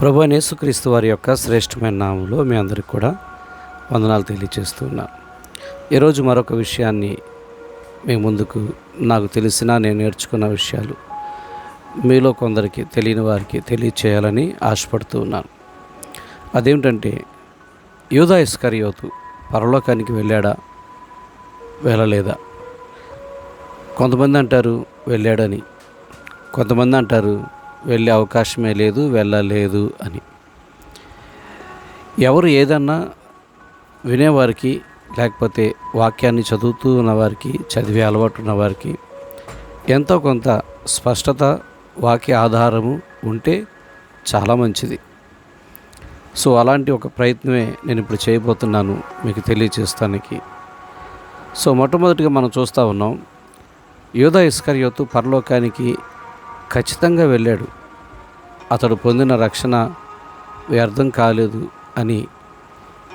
ప్రభు యేసుక్రీస్తు వారి యొక్క శ్రేష్టమైన నామంలో మీ అందరికి కూడా వందనాలు తెలియజేస్తున్నా ఈరోజు మరొక విషయాన్ని మీ ముందుకు నాకు తెలిసిన నేను నేర్చుకున్న విషయాలు మీలో కొందరికి తెలియని వారికి తెలియచేయాలని ఆశపడుతూ ఉన్నాను. అదేమిటంటే యూదా ఇస్కరియోతు పరలోకానికి వెళ్ళాడా? వెళ్ళలేదా? కొంతమంది అంటారు వెళ్ళాడని కొంతమంది అంటారు వెళ్ళే అవకాశమే లేదు వెళ్ళలేదు అని. ఎవరు ఏదన్నా వినేవారికి లేకపోతే వాక్యాన్ని చదువుతూ ఉన్నవారికి చదివే అలవాటు ఉన్నవారికి ఎంతో కొంత స్పష్టత వాక్య ఆధారము ఉంటే చాలా మంచిది. సో అలాంటి ఒక ప్రయత్నమే నేను ఇప్పుడు చేయబోతున్నాను మీకు తెలియచేస్తానికి. సో మొట్టమొదటిగా మనం చూస్తూ ఉన్నాం యోధ ఇస్కర్యోతు పరలోకానికి ఖచ్చితంగా వెళ్ళాడు. అతడు పొందిన రక్షణ వ్యర్థం కాలేదు అని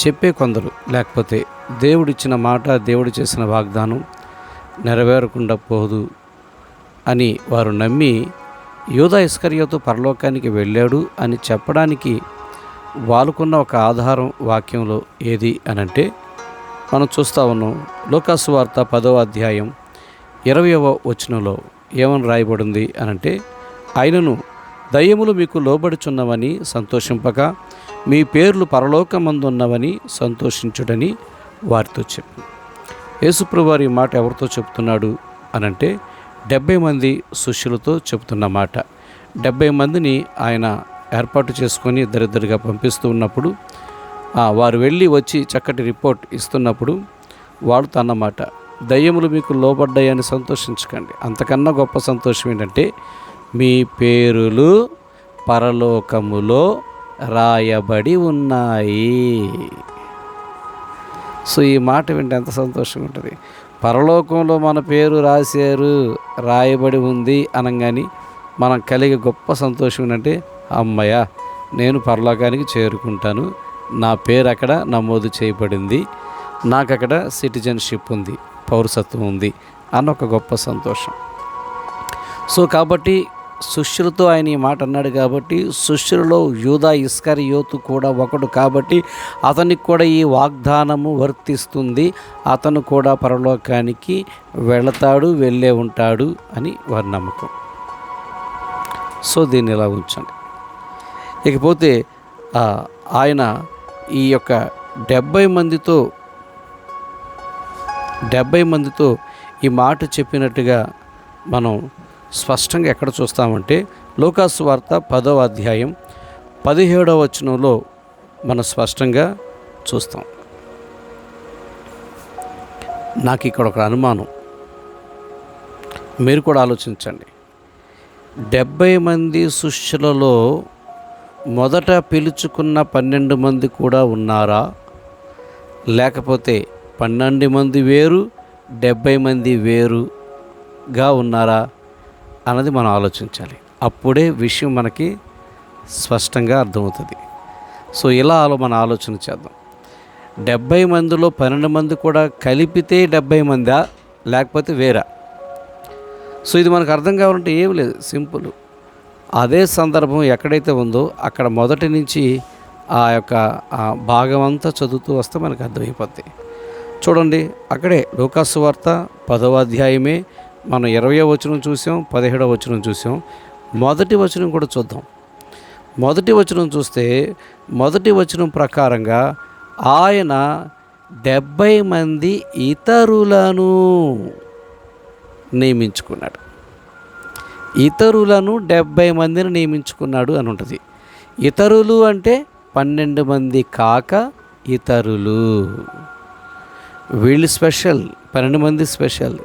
చెప్పే కొందరు లేకపోతే దేవుడిచ్చిన మాట దేవుడు చేసిన వాగ్దానం నెరవేరకుండా పోదు అని వారు నమ్మి యూదా ఇస్కర్యతో పరలోకానికి వెళ్ళాడు అని చెప్పడానికి వాళ్ళకున్న ఒక ఆధారం వాక్యంలో ఏది అనంటే మనం చూస్తూ ఉన్నాం లోకాసు వార్త పదవ అధ్యాయం ఇరవయవ వచనంలో ఏమని రాయబడింది అనంటే ఆయనను దయ్యములు మీకు లోబడుచున్నవని సంతోషింపక మీ పేర్లు పరలోకమందున్నవని సంతోషించుడని వారితో చెప్పు. యేసుప్రభువారి మాట ఎవరితో చెప్తున్నాడు అనంటే డెబ్బై మంది శిష్యులతో చెప్తున్న మాట. డెబ్బై మందిని ఆయన ఏర్పాటు చేసుకొని ఇద్దరిద్దరిగా పంపిస్తూ ఉన్నప్పుడు వారు వెళ్ళి వచ్చి చక్కటి రిపోర్ట్ ఇస్తున్నప్పుడు వాడు అన్నమాట దయ్యములు మీకు లోబడ్డాయని సంతోషించకండి. అంతకన్నా గొప్ప సంతోషం ఏంటంటే మీ పేరులు పరలోకములో రాయబడి ఉన్నాయి. సో ఈ మాట వింటే ఎంత సంతోషంగా ఉంటుంది. పరలోకంలో మన పేరు రాశారు రాయబడి ఉంది అనగాని మనం కలిగే గొప్ప సంతోషం ఏంటంటే అమ్మయ్య నేను పరలోకానికి చేరుకుంటాను. నా పేరు అక్కడ నమోదు చేయబడింది. నాకు అక్కడ సిటిజన్షిప్ ఉంది. పౌరసత్వం ఉంది అన్న ఒక గొప్ప సంతోషం. సో కాబట్టి శిష్యులతో ఆయన ఈ మాట అన్నాడు కాబట్టి శిష్యులలో యూదా ఇస్కర్ యోతు కూడా ఒకడు కాబట్టి అతనికి కూడా ఈ వాగ్దానము వర్తిస్తుంది. అతను కూడా పరలోకానికి వెళతాడు వెళ్ళే ఉంటాడు అని వారి నమ్మకం. సో దీన్ని ఇలా ఉంచండి. ఇకపోతే ఆయన ఈ యొక్క డెబ్బై మందితో డెబ్బై మందితో ఈ మాట చెప్పినట్టుగా మనం స్పష్టంగా ఎక్కడ చూస్తామంటే లోకాసు వార్త పదవ అధ్యాయం పదిహేడవ వచనంలో మనం స్పష్టంగా చూస్తాం. నాకు ఇక్కడ ఒక అనుమానం. మీరు కూడా ఆలోచించండి. డెబ్భై మంది శిష్యులలో మొదట పిలుచుకున్న పన్నెండు మంది కూడా ఉన్నారా? లేకపోతే పన్నెండు మంది వేరు డెబ్భై మంది వేరుగా ఉన్నారా అన్నది మనం ఆలోచించాలి. అప్పుడే విషయం మనకి స్పష్టంగా అర్థమవుతుంది. సో ఇలా ఆలో మనం ఆలోచన చేద్దాం. డెబ్భై మందిలో పన్నెండు మంది కూడా కలిపితే డెబ్భై మందా? లేకపోతే వేరా? సో ఇది మనకు అర్థం కావాలంటే ఏం లేదు. సింపుల్. అదే సందర్భం ఎక్కడైతే ఉందో అక్కడ మొదటి నుంచి ఆ యొక్క భాగం అంతా చదువుతూ వస్తే మనకు అర్థమైపోద్ది. చూడండి అక్కడే లోకాసు వార్త పదవ అధ్యాయమే. మనం ఇరవై వచనం చూసాం పదిహేడవ వచనం చూసాం. మొదటి వచనం కూడా చూద్దాం. మొదటి వచనం చూస్తే మొదటి వచనం ప్రకారంగా ఆయన డెబ్భై మంది ఇతరులను నియమించుకున్నాడు. ఇతరులను డెబ్బై మందిని నియమించుకున్నాడు అని ఉంటుంది. ఇతరులు అంటే పన్నెండు మంది కాక ఇతరులు. వీళ్ళు స్పెషల్ పన్నెండు మంది స్పెషల్.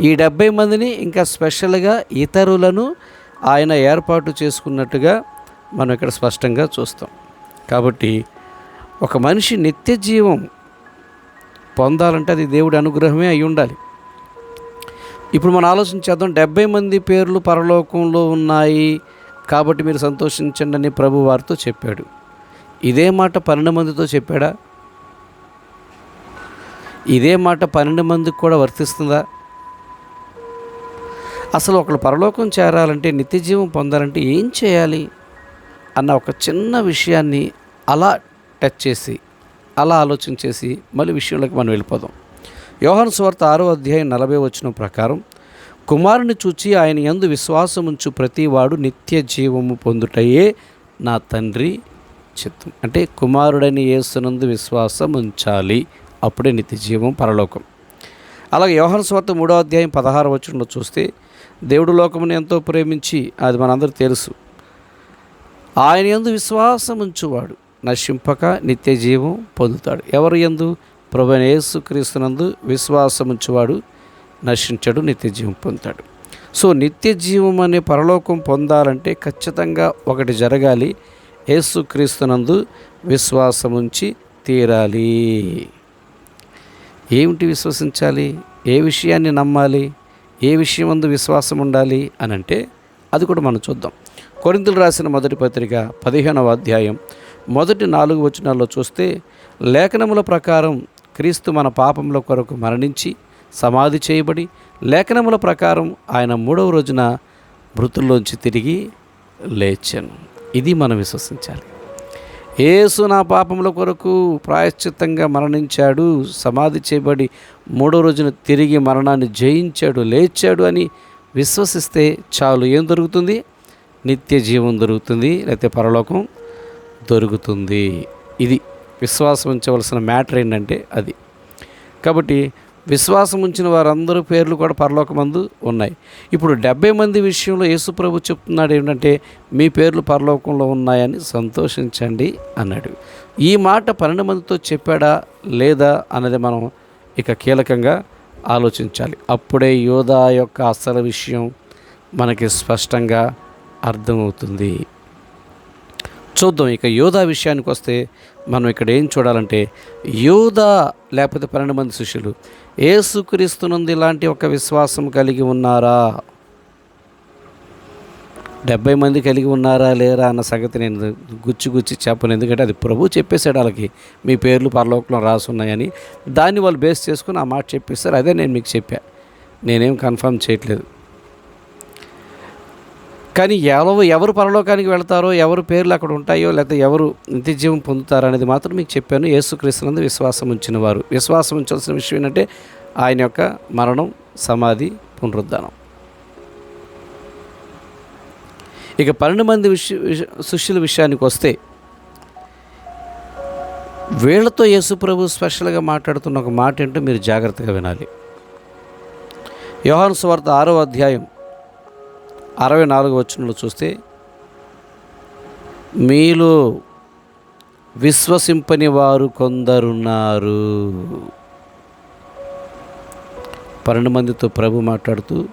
ఈ డెబ్బై మందిని ఇంకా స్పెషల్గా ఇతరులను ఆయన ఏర్పాటు చేసుకున్నట్టుగా మనం ఇక్కడ స్పష్టంగా చూస్తాం. కాబట్టి ఒక మనిషి నిత్య జీవం పొందాలంటే అది దేవుడి అనుగ్రహమే అయి ఉండాలి. ఇప్పుడు మనం ఆలోచించేద్దాం డెబ్బై మంది పేర్లు పరలోకంలో ఉన్నాయి కాబట్టి మీరు సంతోషించండి అని ప్రభు వారితో చెప్పాడు. ఇదే మాట పన్నెండు మందితో చెప్పాడా? ఇదే మాట పన్నెండు మందికి కూడా వర్తిస్తుందా? అసలు ఒకళ్ళు పరలోకం చేరాలంటే నిత్య జీవం పొందాలంటే ఏం చేయాలి? అన్న ఒక చిన్న విషయాన్ని అలా టచ్ చేసి అలా ఆలోచన చేసి మళ్ళీ విషయంలోకి మనం వెళ్ళిపోదాం. యోహన్ స్వార్త ఆరో అధ్యాయం నలభై వచ్చిన ప్రకారం కుమారుని చూచి ఆయన యందు విశ్వాసముంచు ప్రతివాడు నిత్య జీవము పొందుటయే నా తండ్రి చిత్తం. అంటే కుమారుడని ఏసునందు విశ్వాసం ఉంచాలి అప్పుడే నిత్య జీవం పరలోకం. అలాగే యోహాను స్వార్థ మూడో అధ్యాయం పదహారు వచనంలో చూస్తే దేవుడు లోకమును ఎంతో ప్రేమించి అది మనందరూ తెలుసు. ఆయన యందు విశ్వాసం ఉంచువాడు నశింపక నిత్య జీవం పొందుతాడు. ఎవరు యందు? ప్రభు యేసుక్రీస్తునందు విశ్వాసం ఉంచువాడు నశించడు నిత్య జీవం పొందుతాడు. సో నిత్య జీవం అనే పరలోకం పొందాలంటే ఖచ్చితంగా ఒకటి జరగాలి యేసుక్రీస్తునందు విశ్వాసం ఉంచి తీరాలి. ఏమిటి విశ్వసించాలి? ఏ విషయాన్ని నమ్మాలి? ఏ విషయం ముందు విశ్వాసం ఉండాలి అని అంటే అది కూడా మనం చూద్దాం. కొరింతలు రాసిన మొదటి పత్రిక పదిహేనవ అధ్యాయం మొదటి నాలుగు వచనాల్లో చూస్తే లేఖనముల ప్రకారం క్రీస్తు మన పాపముల కొరకు మరణించి సమాధి చేయబడి లేఖనముల ప్రకారం ఆయన మూడవ రోజున మృతుల్లోంచి తిరిగి లేచాను. ఇది మనం విశ్వసించాలి. యేసు నా పాపముల కొరకు ప్రాయశ్చిత్తంగా మరణించాడు. సమాధి చేయబడి మూడో రోజున తిరిగి మరణాన్ని జయించాడు లేచాడు అని విశ్వసిస్తే చాలు. ఏం దొరుకుతుంది? నిత్య జీవం దొరుకుతుంది లేకపోతే పరలోకం దొరుకుతుంది. ఇది విశ్వాసం ఉంచవలసిన మ్యాటర్ ఏంటంటే అది. కాబట్టి విశ్వాసం ఉంచిన వారందరూ పేర్లు కూడా పరలోకమందు ఉన్నాయి. ఇప్పుడు డెబ్బై మంది విషయంలో యేసుప్రభు చెప్తున్నాడు ఏంటంటే మీ పేర్లు పరలోకంలో ఉన్నాయని సంతోషించండి అన్నాడు. ఈ మాట పన్నెండు మందితో చెప్పాడా లేదా అన్నది మనం ఇక కీలకంగా ఆలోచించాలి. అప్పుడే యోధా యొక్క అసలు విషయం మనకి స్పష్టంగా అర్థమవుతుంది. చూద్దాం. ఇక యోధా విషయానికి వస్తే మనం ఇక్కడ ఏం చూడాలంటే యోధా లేకపోతే పన్నెండు మంది శిష్యులు ఏసుక్రీస్తునందు ఇలాంటి ఒక విశ్వాసం కలిగి ఉన్నారా? డెబ్బై మంది కలిగి ఉన్నారా లేరా అన్న సంగతి నేను గుచ్చి గుచ్చి చెప్పను. ఎందుకంటే అది ప్రభు చెప్పేశాడు వాళ్ళకి. మీ పేర్లు పరలోకంలో రాసున్నాయని దాన్ని వాళ్ళు బేస్ చేసుకుని ఆ మాట చెప్పేస్తారు అదే నేను మీకు చెప్పా. నేనేం కన్ఫర్మ్ చేయట్లేదు. కానీ ఎవరు ఎవరు పరలోకానికి వెళ్తారో ఎవరు పేర్లు అక్కడ ఉంటాయో లేకపోతే ఎవరు నిత్యజీవం పొందుతారో అనేది మాత్రం మీకు చెప్పాను. యేసుక్రీస్తునందు విశ్వాసం ఉంచిన వారు విశ్వాసం ఉంచాల్సిన విషయం ఏంటంటే ఆయన యొక్క మరణం సమాధి పునరుద్ధానం. ఇక పన్నెండు మంది విష శిష్యుల విషయానికి వస్తే వీళ్ళతో యేసుప్రభు స్పెషల్గా మాట్లాడుతున్న ఒక మాట ఏంటో మీరు జాగ్రత్తగా వినాలి. యోహాను స్వార్థ ఆరో అధ్యాయం అరవై నాలుగు వచనంలో చూస్తే మీలో విశ్వసింపని వారు కొందరున్నారు. పన్నెండు మందితో ప్రభు మాట్లాడుతూ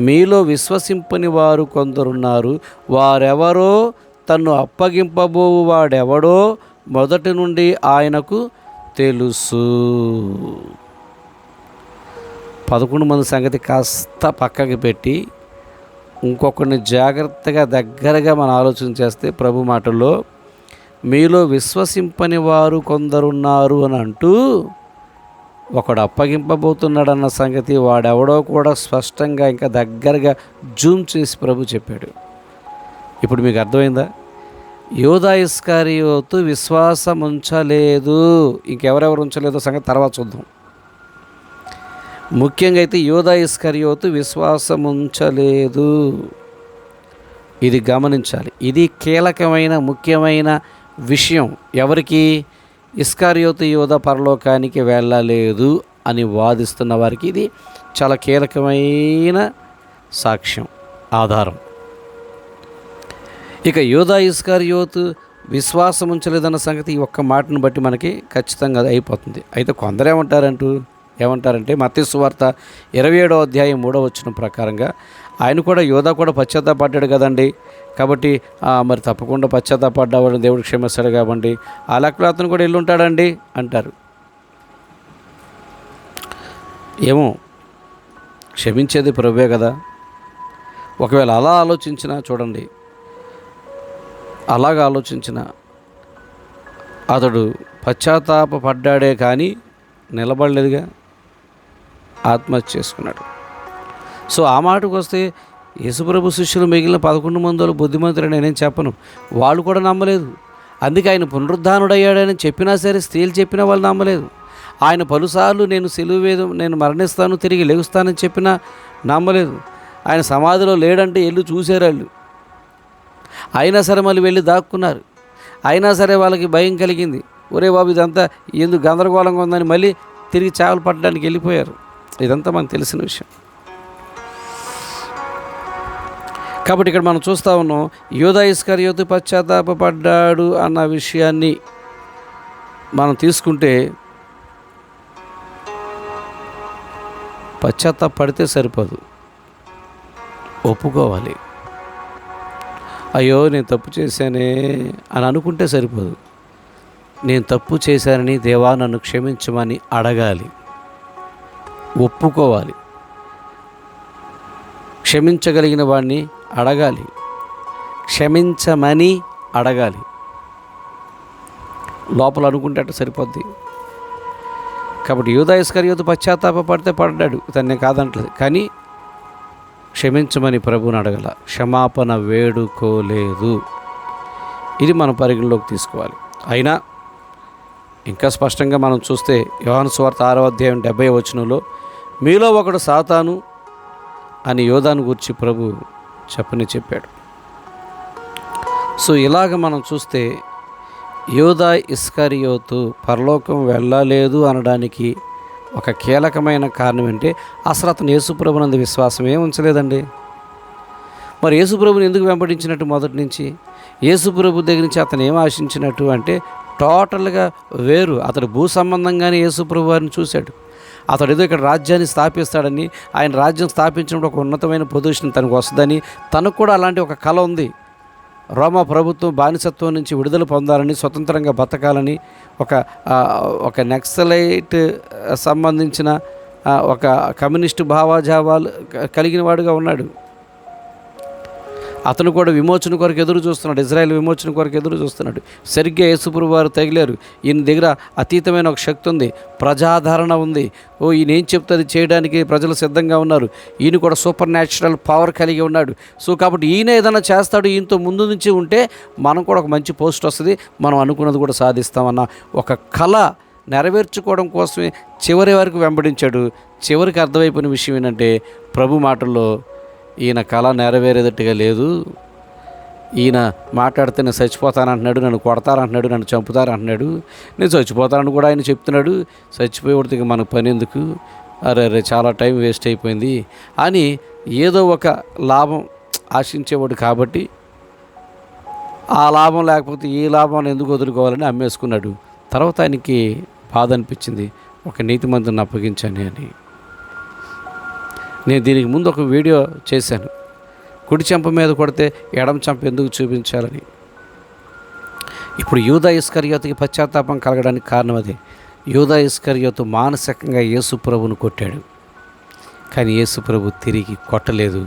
మీలో విశ్వసింపని వారు కొందరున్నారు. వారెవరో తను అప్పగింపబోవు వాడెవడో మొదటి నుండి ఆయనకు తెలుసు. పదకొండు మంది సంగతి కాస్త పక్కకి పెట్టి ఇంకొకరిని జాగ్రత్తగా దగ్గరగా మనం ఆలోచన చేస్తే ప్రభు మాటల్లో మీలో విశ్వసింపని వారు కొందరున్నారు అని అంటూ ఒకడు అప్పగింపబోతున్నాడన్న సంగతి వాడెవడో కూడా స్పష్టంగా ఇంకా దగ్గరగా జూమ్ చేసి ప్రభు చెప్పాడు. ఇప్పుడు మీకు అర్థమైందా? యోధా ఇస్కారియోతు విశ్వాసం ఉంచలేదు ఇంకెవరెవరు ఉంచలేదో సంగతి తర్వాత చూద్దాం. ముఖ్యంగా అయితే యోధా ఇస్కరియోతు విశ్వాసం ఉంచలేదు ఇది గమనించాలి. ఇది కీలకమైన ముఖ్యమైన విషయం. ఎవరికి? ఇస్కారియోతు యోధ పరలోకానికి వెళ్ళలేదు అని వాదిస్తున్న వారికి ఇది చాలా కీలకమైన సాక్ష్యం ఆధారం. ఇక యోధా ఇస్కారియోతు విశ్వాసం ఉంచలేదన్న సంగతి ఈ ఒక్క మాటను బట్టి మనకి ఖచ్చితంగా అది అయిపోతుంది. అయితే కొందరేమంటారంటూ ఏమంటారంటే మత్స్సు వార్త ఇరవై ఏడో అధ్యాయం మూడో వచ్చిన ప్రకారంగా ఆయన కూడా యోధా కూడా పశ్చాత్తాపడ్డాడు కదండి. కాబట్టి మరి తప్పకుండా పశ్చాత్తాపడ్డావాడు దేవుడు క్షమిస్తాడు కాబట్టి ఆ లెక్కలో అతను కూడా ఎల్లుంటాడండి అంటారు. ఏమో క్షమించేది ప్రభువే కదా. ఒకవేళ అలా ఆలోచించినా చూడండి. అలాగ ఆలోచించిన అతడు పశ్చాత్తాపడ్డాడే కానీ నిలబడలేదుగా. ఆత్మహత్య చేసుకున్నాడు. సో ఆ మాటకు వస్తే యేసుప్రభు శిష్యులు మిగిలిన పదకొండు మందిలో బుద్ధిమంతులు నేనేం చెప్పను? వాళ్ళు కూడా నమ్మలేదు. అందుకే ఆయన పునరుద్ధానుడయ్యాడని చెప్పినా సరే స్త్రీలు చెప్పినా వాళ్ళు నమ్మలేదు. ఆయన పలుసార్లు నేను సెలువు వేదం నేను మరణిస్తాను తిరిగి లెగుస్తానని చెప్పినా నమ్మలేదు. ఆయన సమాధిలో లేడంటే వెళ్ళి చూశారు వాళ్ళు అయినా సరే మళ్ళీ వెళ్ళి దాక్కున్నారు. అయినా సరే వాళ్ళకి భయం కలిగింది. ఒరే బాబు ఇదంతా ఎందుకు గందరగోళంగా ఉందని మళ్ళీ తిరిగి చేపలు పట్టడానికి వెళ్ళిపోయారు. ఇదంతా మనకు తెలిసిన విషయం. కాబట్టి ఇక్కడ మనం చూస్తూ ఉన్నాం యోధా ఇస్కర్యోతు పశ్చాత్తాపడ్డాడు అన్న విషయాన్ని మనం తీసుకుంటే పశ్చాత్తాపడితే సరిపోదు. ఒప్పుకోవాలి. అయ్యో నేను తప్పు చేశానే అని అనుకుంటే సరిపోదు. నేను తప్పు చేశానని దేవా నన్ను క్షమించమని అడగాలి. ఒప్పుకోవాలి. క్షమించగలిగిన వాడిని అడగాలి. క్షమించమని అడగాలి. లోపల అనుకుంటే అట్లా సరిపోద్ది. కాబట్టి యూదాయస్కర్యోతు పశ్చాత్తాప పడితే పడ్డాడు. తన్నే కాదంటలేదు. కానీ క్షమించమని ప్రభుని అడగల. క్షమాపణ వేడుకోలేదు. ఇది మనం పరిగణలోకి తీసుకోవాలి. అయినా ఇంకా స్పష్టంగా మనం చూస్తే యోహాను స్వార్థ ఆరో అధ్యాయం డెబ్బై వచనంలో మీలో ఒకడు సాతాను అని యోధాను గురించి ప్రభు చెప్పని చెప్పాడు. సో ఇలాగ మనం చూస్తే యోధా ఇస్కరియోతు పరలోకం వెళ్ళలేదు అనడానికి ఒక కీలకమైన కారణం ఏంటి? అసలు అతను యేసుప్రభునందు విశ్వాసం ఏం ఉంచలేదండి. మరి యేసుప్రభుని ఎందుకు వెంబడించినట్టు మొదటి నుంచి? యేసుప్రభు దగ్గర నుంచి అతను ఏం ఆశించినట్టు అంటే టోటల్గా వేరు. అతడు భూ సంబంధంగానే యేసుప్రభు వారిని చూశాడు. అతడు ఏదో ఇక్కడ రాజ్యాన్ని స్థాపిస్తాడని ఆయన రాజ్యం స్థాపించినప్పుడు ఒక ఉన్నతమైన పొజిషన్ తనకు వస్తుందని తనకు కూడా అలాంటి ఒక కళ ఉంది. రోమా ప్రభుత్వం బానిసత్వం నుంచి విడుదల పొందాలని స్వతంత్రంగా బతకాలని ఒక ఒక నక్సలైట్ సంబంధించిన ఒక కమ్యూనిస్టు భావాజావాలు కలిగిన వాడుగా ఉన్నాడు. అతను కూడా విమోచన కొరకు ఎదురు చూస్తున్నాడు. ఇజ్రాయెల్ విమోచన కొరకు ఎదురు చూస్తున్నాడు. సరిగ్గా యేసుపురు వారు తగిలారు. ఈయన దగ్గర అతీతమైన ఒక శక్తి ఉంది. ప్రజాదరణ ఉంది. ఓ ఈయన ఏం చెప్తుంది చేయడానికి ప్రజలు సిద్ధంగా ఉన్నారు. ఈయన కూడా సూపర్ న్యాచురల్ పవర్ కలిగి ఉన్నాడు. సో కాబట్టి ఈయన ఏదైనా చేస్తాడు ఈయనతో ముందు నుంచి ఉంటే మనం కూడా ఒక మంచి పోస్ట్ వస్తుంది. మనం అనుకున్నది కూడా సాధిస్తామన్న ఒక కళ నెరవేర్చుకోవడం కోసమే చివరి వరకు వెంబడించాడు. చివరికి అర్థమైపోయిన విషయం ఏంటంటే ప్రభు మాటల్లో ఈయన కళ నెరవేరేటట్టుగా లేదు. ఈయన మాట్లాడితే నేను చచ్చిపోతానంటున్నాడు నన్ను కొడతారంటున్నాడు నన్ను చంపుతారంటున్నాడు. నేను చచ్చిపోతానని కూడా ఆయన చెప్తున్నాడు. చచ్చిపోయేవాడికి మన పని ఎందుకు? అరే అరే చాలా టైం వేస్ట్ అయిపోయింది. అని ఏదో ఒక లాభం ఆశించేవాడు కాబట్టి ఆ లాభం లేకపోతే ఈ లాభాన్ని ఎందుకు వదులుకోవాలని అమ్మేసుకున్నాడు. తర్వాత ఆయనకి బాధ అనిపించింది. ఒక నీతిమంతుని అప్పగించాను అని. నేను దీనికి ముందు ఒక వీడియో చేశాను. కుడి చెంప మీద కొడితే ఎడం చెంప ఎందుకు చూపించాలని. ఇప్పుడు యూదా ఇస్కర్యోతకి పశ్చాత్తాపం కలగడానికి కారణం అది. యూదా ఇస్కర్యోతు మానసికంగా యేసుప్రభును కొట్టాడు. కానీ యేసుప్రభు తిరిగి కొట్టలేదు.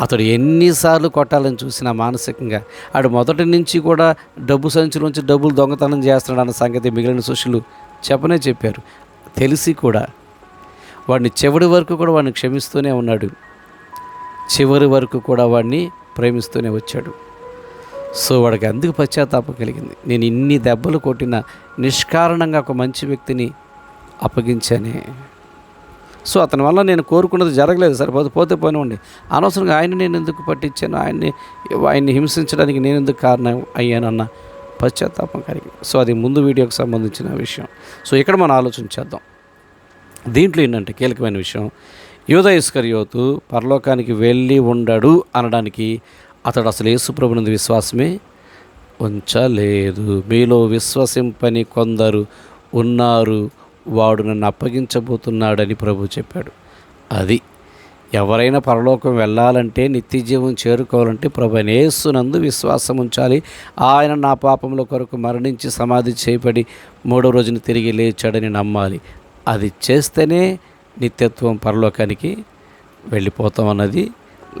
అతడు ఎన్నిసార్లు కొట్టాలని చూసినా మానసికంగా ఆడు మొదటి నుంచి కూడా డబ్బు సంచులోంచి డబ్బులు దొంగతనం చేస్తున్నాడు అన్న సంగతి మిగిలిన శిష్యులు చెప్పనే చెప్పారు. తెలిసి కూడా వాడిని చివరి వరకు కూడా వాడిని క్షమిస్తూనే ఉన్నాడు. చివరి వరకు కూడా వాడిని ప్రేమిస్తూనే వచ్చాడు. సో వాడికి అందుకు పశ్చాత్తాపం కలిగింది. నేను ఇన్ని దెబ్బలు కొట్టిన నిష్కారణంగా ఒక మంచి వ్యక్తిని అప్పగించానే. సో అతని వల్ల నేను కోరుకున్నది జరగలేదు సరిపోతే పోతే పోనివ్వండి అనవసరంగా ఆయన నేను ఎందుకు పట్టించాను? ఆయన్ని ఆయన్ని హింసించడానికి నేను ఎందుకు కారణం అయ్యానన్న పశ్చాత్తాపం కలిగింది. సో అది ముందు వీడియోకి సంబంధించిన విషయం. సో ఇక్కడ మనం ఆలోచించేద్దాం దీంట్లో ఏంటంటే కీలకమైన విషయం యోధ ఇస్కరియోతు పరలోకానికి వెళ్ళి ఉండడు అనడానికి అతడు అసలు యేసుప్రభునందు విశ్వాసమే ఉంచలేదు. మీలో విశ్వసింపని కొందరు ఉన్నారు వాడు నన్ను అప్పగించబోతున్నాడని ప్రభు చెప్పాడు. అది ఎవరైనా పరలోకం వెళ్ళాలంటే నిత్య జీవం చేరుకోవాలంటే ప్రభు యేసునందు విశ్వాసం ఉంచాలి. ఆయన నా పాపముల కొరకు మరణించి సమాధి చేయబడి మూడో రోజున తిరిగి లేచాడని నమ్మాలి. అది చేస్తేనే నిత్యత్వం పరలోకానికి వెళ్ళిపోతాం అన్నది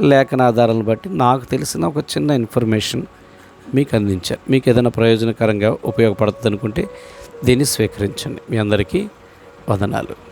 లేఖన ఆధారాలను బట్టి నాకు తెలిసిన ఒక చిన్న ఇన్ఫర్మేషన్ మీకు అందించాను మీకు ఏదైనా ప్రయోజనకరంగా ఉపయోగపడుతుంది అనుకుంటే దీన్ని స్వీకరించండి. మీ అందరికీ వదనాలు.